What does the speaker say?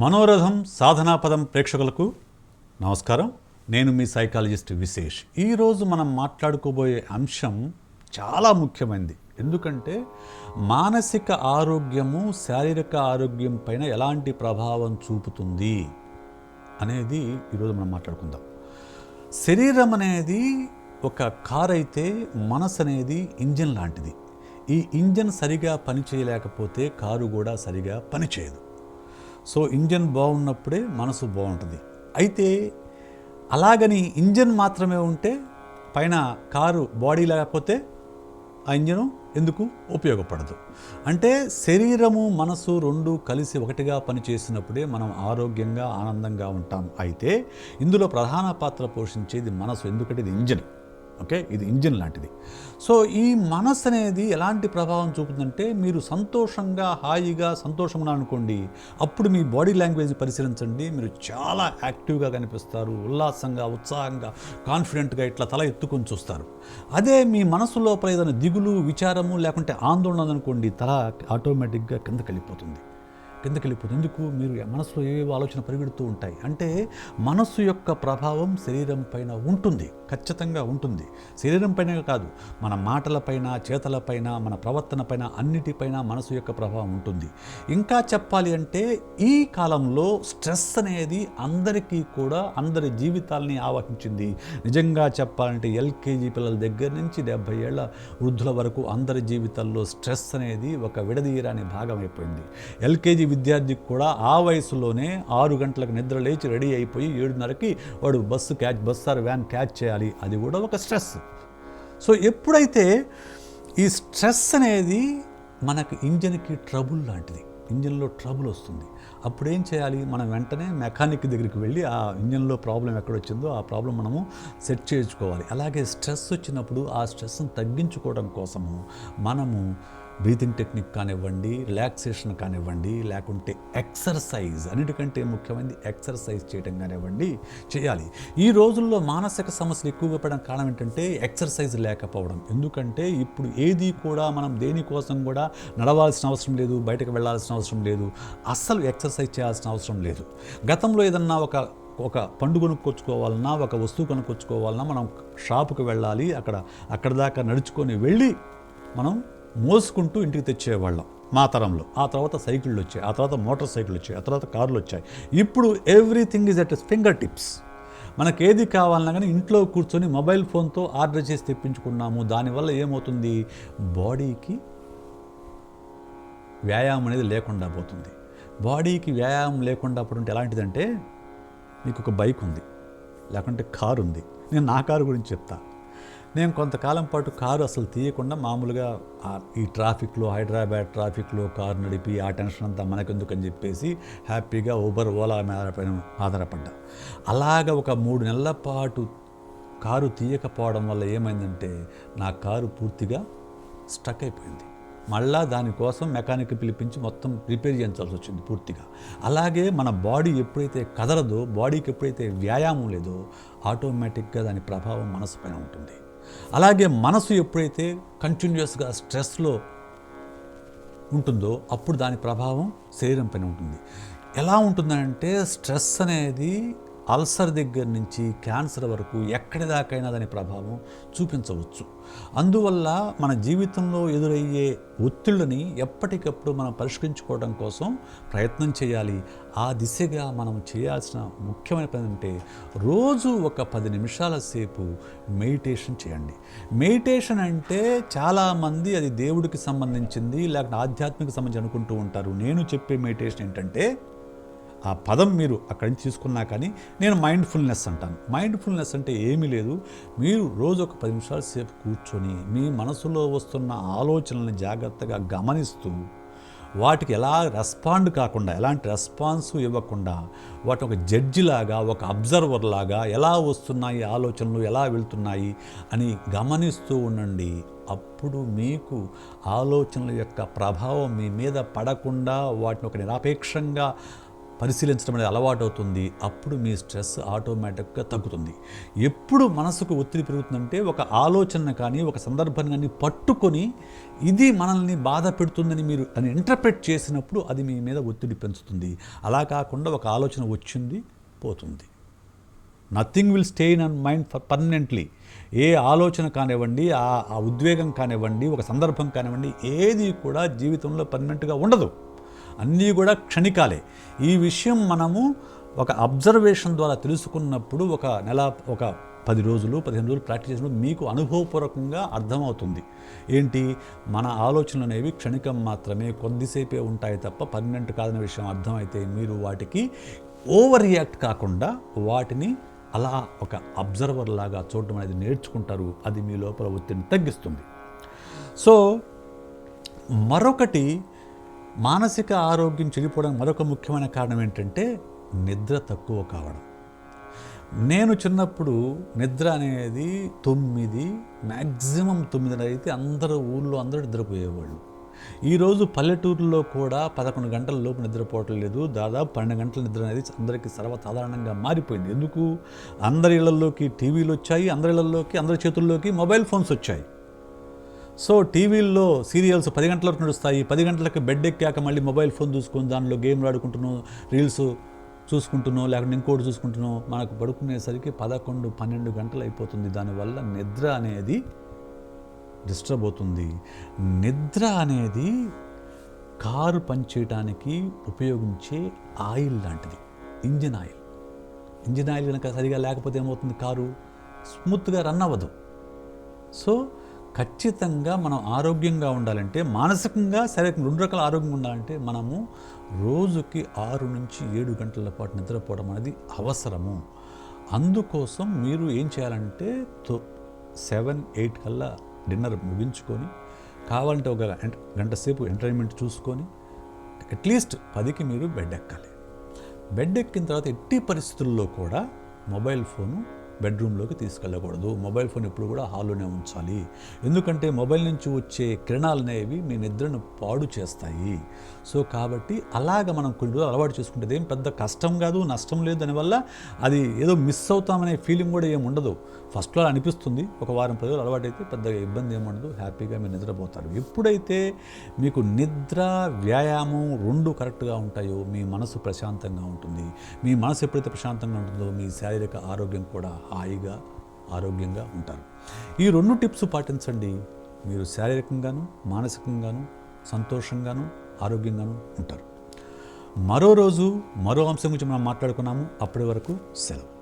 మనోరథం సాధనాపదం ప్రేక్షకులకు నమస్కారం. నేను మీ సైకాలజిస్ట్ విశేష్. ఈరోజు మనం మాట్లాడుకోబోయే అంశం చాలా ముఖ్యమైనది ఎందుకంటే మానసిక ఆరోగ్యము శారీరక ఆరోగ్యం పైన ఎలాంటి ప్రభావం చూపుతుంది అనేది ఈరోజు మనం మాట్లాడుకుందాం. శరీరం అనేది ఒక కార్ అయితే మనసు అనేది ఇంజిన్ లాంటిది. ఈ ఇంజిన్ సరిగా పనిచేయలేకపోతే కారు కూడా సరిగా పనిచేయదు. సో ఇంజన్ బాగున్నప్పుడే మనసు బాగుంటుంది. అయితే అలాగని ఇంజన్ మాత్రమే ఉంటే పైన కారు బాడీ లేకపోతే ఆ ఇంజను ఎందుకు ఉపయోగపడదు. అంటే శరీరము మనసు రెండు కలిసి ఒకటిగా పనిచేసినప్పుడే మనం ఆరోగ్యంగా ఆనందంగా ఉంటాం. అయితే ఇందులో ప్రధాన పాత్ర పోషించేది మనసు. ఎందుకంటే ఇది ఇంజన్. ఓకే? ఇది ఇంజిన్ లాంటిది. సో ఈ మనస్సు అనేది ఎలాంటి ప్రభావం చూపుతుందంటే మీరు సంతోషంగా హాయిగా సంతోషంగా అనుకోండి అప్పుడు మీ బాడీ లాంగ్వేజ్ పరిశీలించండి మీరు చాలా యాక్టివ్గా కనిపిస్తారు ఉల్లాసంగా ఉత్సాహంగా కాన్ఫిడెంట్గా ఇట్లా తల ఎత్తుకొని చూస్తారు. అదే మీ మనసు లోపల ఏదైనా దిగులు విచారము లేకుంటే ఆందోళన అనుకోండి తల ఆటోమేటిక్గా కిందకి వెళ్ళిపోతుంది కిందకి వెళ్ళిపోతుంది ఎందుకు? మీరు మనసులో ఏవేవో ఆలోచన పరిగెడుతూ ఉంటాయి? అంటే మనస్సు యొక్క ప్రభావం శరీరం పైన ఉంటుంది. ఖచ్చితంగా ఉంటుంది. శరీరం పైన కాదు మన మాటలపైన చేతలపైన మన ప్రవర్తన పైన అన్నిటిపైన మనసు యొక్క ప్రభావం ఉంటుంది. ఇంకా చెప్పాలి అంటే ఈ కాలంలో స్ట్రెస్ అనేది అందరికీ కూడా అందరి జీవితాల్ని ఆవహించింది. నిజంగా చెప్పాలంటే ఎల్కేజీ పిల్లల దగ్గర నుంచి డెబ్బై ఏళ్ళ వృద్ధుల వరకు అందరి జీవితాల్లో స్ట్రెస్ అనేది ఒక విడదీయరాని భాగం అయిపోయింది. ఎల్కేజీ విద్యార్థికి కూడా ఆ వయసులోనే ఆరు గంటలకు నిద్ర లేచి రెడీ అయిపోయి ఏడున్నరకి వాడు bus catch bus or van catch చేయాలి. అది కూడా ఒక స్ట్రెస్. సో ఎప్పుడైతే ఈ స్ట్రెస్ అనేది మనకు ఇంజన్కి ట్రబుల్ లాంటిది ఇంజన్లో ట్రబుల్ వస్తుంది అప్పుడు ఏం చేయాలి? మనం వెంటనే మెకానిక్ దగ్గరికి వెళ్ళి ఆ ఇంజన్లో ప్రాబ్లం ఎక్కడ వచ్చిందో ఆ ప్రాబ్లం మనము సెట్ చేయించుకోవాలి. అలాగే స్ట్రెస్ వచ్చినప్పుడు ఆ స్ట్రెస్ని తగ్గించుకోవడం కోసము మనము బ్రీతింగ్ టెక్నిక్ కానివ్వండి రిలాక్సేషన్ కానివ్వండి లేకుంటే ఎక్సర్సైజ్ అన్నిటికంటే ముఖ్యమైనది ఎక్సర్సైజ్ చేయడం కానివ్వండి చేయాలి. ఈ రోజుల్లో మానసిక సమస్యలు ఎక్కువగా పడడం కారణం ఏంటంటే ఎక్సర్సైజ్ లేకపోవడం. ఎందుకంటే ఇప్పుడు ఏది కూడా మనం దేనికోసం కూడా నడవాల్సిన అవసరం లేదు బయటకు వెళ్ళాల్సిన అవసరం లేదు అస్సలు ఎక్సర్సైజ్ చేయాల్సిన అవసరం లేదు. గతంలో ఏదన్నా ఒక ఒక పండు కొనుక్కొచ్చుకోవాలన్నా ఒక వస్తువు కొనుక్కొచ్చుకోవాలన్నా మనం షాపుకి వెళ్ళాలి అక్కడ అక్కడ దాకా నడుచుకొని వెళ్ళి మనం మోసుకుంటూ ఇంటికి తెచ్చేవాళ్ళం మా తరంలో. ఆ తర్వాత సైకిళ్ళు వచ్చాయి ఆ తర్వాత మోటార్ సైకిల్ వచ్చాయి ఆ తర్వాత కార్లు వచ్చాయి. ఇప్పుడు everything is at finger tips. మనకి ఏది కావాలన్నా కానీ ఇంట్లో కూర్చొని మొబైల్ ఫోన్తో ఆర్డర్ చేసి తెప్పించుకున్నాము. దానివల్ల ఏమవుతుంది? బాడీకి వ్యాయామం అనేది లేకుండా పోతుంది. బాడీకి వ్యాయామం లేకుండా పోతుంటే ఎలాంటిదంటే మీకు ఒక బైక్ ఉంది లేకుంటే కారు ఉంది నేను నా కారు గురించి చెప్తాను నేను కొంతకాలం పాటు కారు అసలు తీయకుండా మామూలుగా ఈ ట్రాఫిక్లో హైదరాబాద్ ట్రాఫిక్లో కారు నడిపి ఆ టెన్షన్ అంతా మనకెందుకు అని చెప్పేసి హ్యాపీగా ఊబర్ ఓలా మీద పైన ఆధారపడ్డా. అలాగ ఒక మూడు నెలల పాటు కారు తీయకపోవడం వల్ల ఏమైందంటే నా కారు పూర్తిగా స్టక్ అయిపోయింది. మళ్ళా దానికోసం మెకానిక్ పిలిపించి మొత్తం రిపేర్ చేయించాల్సి వచ్చింది పూర్తిగా. అలాగే మన బాడీ ఎప్పుడైతే కదలదో బాడీకి ఎప్పుడైతే వ్యాయామం లేదో ఆటోమేటిక్గా దాని ప్రభావం మనసు పైన ఉంటుంది. అలాగే మనసు ఎప్పుడైతే కంటిన్యూస్గా స్ట్రెస్లో ఉంటుందో అప్పుడు దాని ప్రభావం శరీరం పైన ఉంటుంది. ఎలా ఉంటుందంటే స్ట్రెస్ అనేది అల్సర్ దగ్గర నుంచి క్యాన్సర్ వరకు ఎక్కడి దాకైనా దాని ప్రభావం చూపించవచ్చు. అందువల్ల మన జీవితంలో ఎదురయ్యే ఒత్తిళ్ళని ఎప్పటికప్పుడు మనం పరిష్కరించుకోవడం కోసం ప్రయత్నం చేయాలి. ఆ దిశగా మనం చేయాల్సిన ముఖ్యమైన పని అంటే రోజు ఒక పది నిమిషాల సేపు మెడిటేషన్ చేయండి. మెడిటేషన్ అంటే చాలామంది అది దేవుడికి సంబంధించింది లేకపోతే ఆధ్యాత్మిక సంబంధించి అనుకుంటూ ఉంటారు. నేను చెప్పే మెడిటేషన్ ఏంటంటే ఆ పదం మీరు అక్కడి నుంచి తీసుకున్నా కానీ నేను మైండ్ఫుల్నెస్ అంటాను. మైండ్ఫుల్నెస్ అంటే ఏమీ లేదు. మీరు రోజు ఒక పది నిమిషాల సేపు కూర్చొని మీ మనసులో వస్తున్న ఆలోచనల్ని జాగ్రత్తగా గమనిస్తూ వాటికి ఎలా రెస్పాండ్ కాకుండా ఎలాంటి రెస్పాన్స్ ఇవ్వకుండా వాటి ఒక జడ్జి లాగా ఒక అబ్జర్వర్ లాగా ఎలా వస్తున్నాయి ఆలోచనలు ఎలా వెళ్తున్నాయి అని గమనిస్తూ ఉండండి. అప్పుడు మీకు ఆలోచనల యొక్క ప్రభావం మీ మీద పడకుండా వాటిని ఒక నిరపేక్షంగా పరిశీలించడం అనేది అలవాటు అవుతుంది అప్పుడు మీ స్ట్రెస్ ఆటోమేటిక్గా తగ్గుతుంది. ఎప్పుడు మనసుకు ఒత్తిడి పెరుగుతుందంటే ఒక ఆలోచన కానీ ఒక సందర్భాన్ని కానీ పట్టుకొని ఇది మనల్ని బాధ పెడుతుందని మీరు అని ఇంటర్ప్రెట్ చేసినప్పుడు అది మీ మీద ఒత్తిడి పెంచుతుంది. అలా కాకుండా ఒక ఆలోచన వచ్చింది పోతుంది. Nothing will stay in an mind for permanently ఏ ఆలోచన కానివ్వండి ఆ ఆ ఉద్వేగం కానివ్వండి ఒక సందర్భం కానివ్వండి ఏది కూడా జీవితంలో పర్మనెంట్గా ఉండదు. అన్నీ కూడా క్షణికాలే. ఈ విషయం మనము ఒక అబ్జర్వేషన్ ద్వారా తెలుసుకున్నప్పుడు ఒక నెల ఒక పది రోజులు పదిహేను రోజులు ప్రాక్టీస్ చేసినప్పుడు మీకు అనుభవపూర్వకంగా అర్థమవుతుంది. ఏంటి? మన ఆలోచనలు అనేవి క్షణికం మాత్రమే కొద్దిసేపే ఉంటాయి తప్ప పర్మనెంట్ కాదనే విషయం అర్థమైతే మీరు వాటికి ఓవర్ రియాక్ట్ కాకుండా వాటిని అలా ఒక అబ్జర్వర్ లాగా చూడడం అనేది నేర్చుకుంటారు. అది మీ లోపల ఒత్తిడిని తగ్గిస్తుంది. సో మరొకటి మానసిక ఆరోగ్యం చెడిపోవడం మరొక ముఖ్యమైన కారణం ఏంటంటే నిద్ర తక్కువ కావడం. నేను చిన్నప్పుడు నిద్ర అనేది తొమ్మిది మ్యాక్సిమం తొమ్మిదిన్నర అయితే అందరూ ఊళ్ళో అందరూ నిద్రపోయేవాళ్ళు. ఈరోజు పల్లెటూరులో కూడా పదకొండు గంటల లోపు నిద్రపోవటం లేదు. దాదాపు పన్నెండు గంటల నిద్ర అనేది అందరికీ సర్వసాధారణంగా మారిపోయింది. ఎందుకు? అందరి ఇళ్ళలోకి టీవీలు వచ్చాయి అందరి ఇళ్ళలోకి అందరి చేతుల్లోకి మొబైల్ ఫోన్స్ వచ్చాయి. సో టీవీల్లో సీరియల్స్ పది గంటల వరకు నడుస్తాయి. పది గంటలకు బెడ్ ఎక్కాక మళ్ళీ మొబైల్ ఫోన్ చూసుకొని దానిలో గేమ్లు ఆడుకుంటున్నాం రీల్స్ చూసుకుంటున్నాం లేకుంటే ఇంకోటి చూసుకుంటున్నాం మనకు పడుకునేసరికి పదకొండు పన్నెండు గంటలు అయిపోతుంది. దానివల్ల నిద్ర అనేది డిస్టర్బ్ అవుతుంది. నిద్ర అనేది కారు పనిచేయటానికి ఉపయోగించే ఆయిల్ లాంటిది. Engine oil. ఇంజిన్ ఆయిల్ కనుక సరిగా లేకపోతే ఏమవుతుంది కారు? స్మూత్గా రన్ అవ్వదు. సో ఖచ్చితంగా మనం ఆరోగ్యంగా ఉండాలంటే మానసికంగా శారీరకంగా రెండు రకాల ఆరోగ్యం ఉండాలంటే మనము రోజుకి ఆరు నుంచి ఏడు గంటల పాటు నిద్రపోవడం అనేది అవసరము. అందుకోసం మీరు ఏం చేయాలంటే సెవెన్ ఎయిట్ కల్లా డిన్నర్ ముగించుకొని కావాలంటే ఒక గంట సేపు ఎంటర్టైన్మెంట్ చూసుకొని అట్లీస్ట్ పదికి మీరు బెడ్ ఎక్కాలి. బెడ్ ఎక్కిన తర్వాత ఎట్టి పరిస్థితుల్లో కూడా మొబైల్ ఫోను బెడ్రూమ్లోకి తీసుకెళ్ళకూడదు. మొబైల్ ఫోన్ ఎప్పుడు కూడా హాల్లోనే ఉంచాలి. ఎందుకంటే మొబైల్ నుంచి వచ్చే కిరణాలు అనేవి మీ నిద్రను పాడు చేస్తాయి. సో కాబట్టి అలాగ మనం కొన్ని రోజులు అలవాటు చేసుకుంటే ఏం పెద్ద కష్టం కాదు నష్టం లేదు దానివల్ల అది ఏదో మిస్ అవుతామనే ఫీలింగ్ కూడా ఏమి ఉండదు. ఫస్ట్లో అనిపిస్తుంది. ఒక వారం పది రోజులు అలవాటైతే పెద్దగా ఇబ్బంది ఏమి ఉండదు. హ్యాపీగా మీరు నిద్రపోతారు. ఎప్పుడైతే మీకు నిద్ర వ్యాయామం రెండు కరెక్ట్గా ఉంటాయో మీ మనసు ప్రశాంతంగా ఉంటుంది. మీ మనసు ఎప్పుడైతే ప్రశాంతంగా ఉంటుందో మీ శారీరక ఆరోగ్యం కూడా హాయిగా ఆరోగ్యంగా ఉంటారు. ఈ రెండు టిప్స్ పాటించండి. మీరు శారీరకంగాను మానసికంగాను సంతోషంగాను ఆరోగ్యంగాను ఉంటారు. మరో రోజు మరో అంశం గురించి మనం మాట్లాడుకున్నాము. అప్పటి వరకు సెలవు.